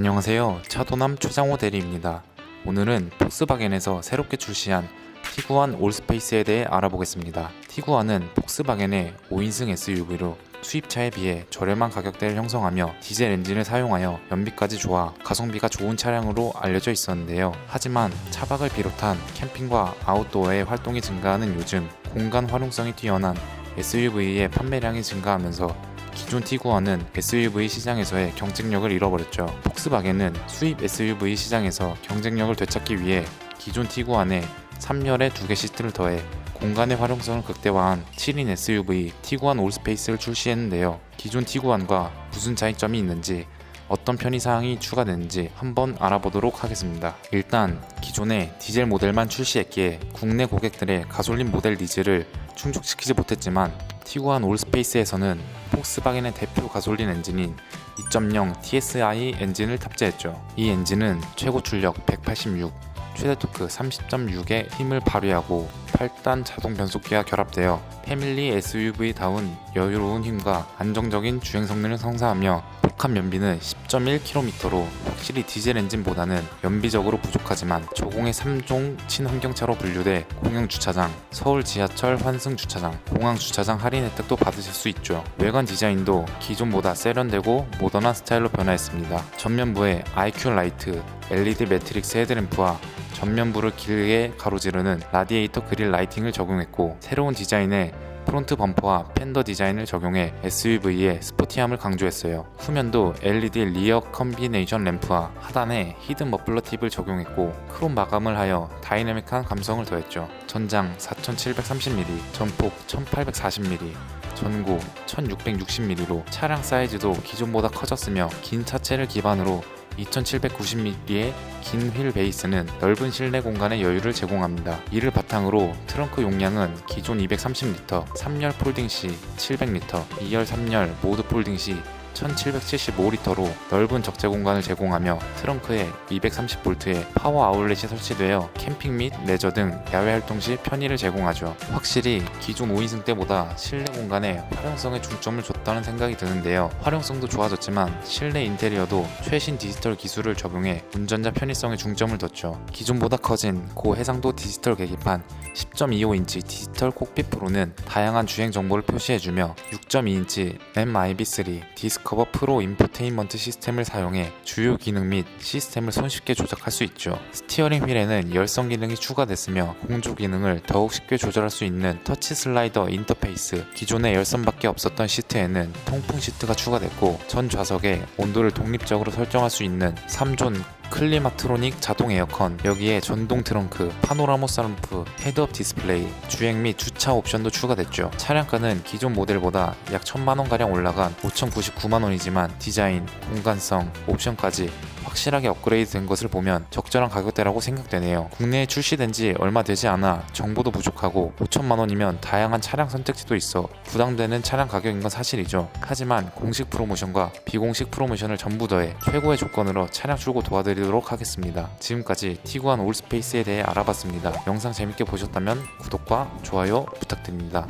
안녕하세요. 차도남 최장호 대리입니다. 오늘은 폭스바겐에서 새롭게 출시한 티구안 올스페이스에 대해 알아보겠습니다. 티구안은 폭스바겐의 5인승 SUV로 수입차에 비해 저렴한 가격대를 형성하며 디젤 엔진을 사용하여 연비까지 좋아 가성비가 좋은 차량으로 알려져 있었는데요. 하지만 차박을 비롯한 캠핑과 아웃도어의 활동이 증가하는 요즘 공간 활용성이 뛰어난 SUV의 판매량이 증가하면서 기존 티구안은 SUV 시장에서의 경쟁력을 잃어버렸죠. 폭스바겐은 수입 SUV 시장에서 경쟁력을 되찾기 위해 기존 티구안에 3열에 2개 시트를 더해 공간의 활용성을 극대화한 7인 SUV 티구안 올스페이스를 출시했는데요. 기존 티구안과 무슨 차이점이 있는지 어떤 편의사항이 추가됐는지 한번 알아보도록 하겠습니다. 일단 기존의 디젤 모델만 출시했기에 국내 고객들의 가솔린 모델 니즈를 충족시키지 못했지만 티구안 올스페이스에서는 폭스바겐의 대표 가솔린 엔진인 2.0 TSI 엔진을 탑재했죠. 이 엔진은 최고 출력 186, 최대 토크 30.6의 힘을 발휘하고 8단 자동 변속기와 결합되어 패밀리 SUV다운 여유로운 힘과 안정적인 주행 성능을 성사하며 복합 연비는 10.1km로 확실히 디젤 엔진보다는 연비적으로 부족하지만 저공해 3종 친환경차로 분류돼 공영 주차장, 서울 지하철 환승 주차장, 공항 주차장 할인 혜택도 받으실 수 있죠. 외관 디자인도 기존보다 세련되고 모던한 스타일로 변화했습니다. 전면부에 IQ 라이트, LED 매트릭스 헤드램프와 전면부를 길게 가로지르는 라디에이터 그릴 라이팅을 적용했고 새로운 디자인의 프론트 범퍼와 팬더 디자인을 적용해 SUV의 스포티함을 강조했어요. 후면도 LED 리어 컨비네이션 램프와 하단에 히든 머플러 팁을 적용했고 크롬 마감을 하여 다이내믹한 감성을 더했죠. 전장 4730mm, 전폭 1840mm, 전고 1660mm로 차량 사이즈도 기존보다 커졌으며 긴 차체를 기반으로 2790mm의 긴 휠 베이스는 넓은 실내 공간의 여유를 제공합니다. 이를 바탕으로 트렁크 용량은 기존 230리터, 3열 폴딩 시 700리터, 2열 3열 모두 폴딩 시 1775리터로 넓은 적재 공간을 제공하며 트렁크에 230V의 파워 아울렛이 설치되어 캠핑 및 레저 등 야외 활동 시 편의를 제공하죠. 확실히 기존 5인승 때보다 실내 공간에 활용성에 중점을 줬다는 생각이 드는데요. 활용성도 좋아졌지만 실내 인테리어도 최신 디지털 기술을 적용해 운전자 편의성에 중점을 뒀죠. 기존보다 커진 고해상도 디지털 계기판 10.25인치 디지털 콕핏 프로는 다양한 주행 정보를 표시해주며 6.2인치 MIB3 디스커 버 프로 인포테인먼트 시스템을 사용해 주요 기능 및 시스템을 손쉽게 조작할 수 있죠. 스티어링 휠에는 열선 기능이 추가됐으며 공조 기능을 더욱 쉽게 조절할 수 있는 터치 슬라이더 인터페이스, 기존에 열선밖에 없었던 시트에는 통풍 시트가 추가됐고 전 좌석에 온도를 독립적으로 설정할 수 있는 3존 클리마트로닉 자동 에어컨 여기에 전동 트렁크 파노라모 썬루프 헤드업 디스플레이 주행 및 주차 옵션도 추가됐죠. 차량가는 기존 모델보다 약 1000만원가량 올라간 5099만원이지만 디자인, 공간성, 옵션까지 확실하게 업그레이드 된 것을 보면 적절한 가격대라고 생각되네요. 국내에 출시된 지 얼마 되지 않아 정보도 부족하고 5천만 원이면 다양한 차량 선택지도 있어 부담되는 차량 가격인 건 사실이죠. 하지만 공식 프로모션과 비공식 프로모션을 전부 더해 최고의 조건으로 차량 출고 도와드리도록 하겠습니다. 지금까지 티구안 올스페이스에 대해 알아봤습니다. 영상 재밌게 보셨다면 구독과 좋아요 부탁드립니다.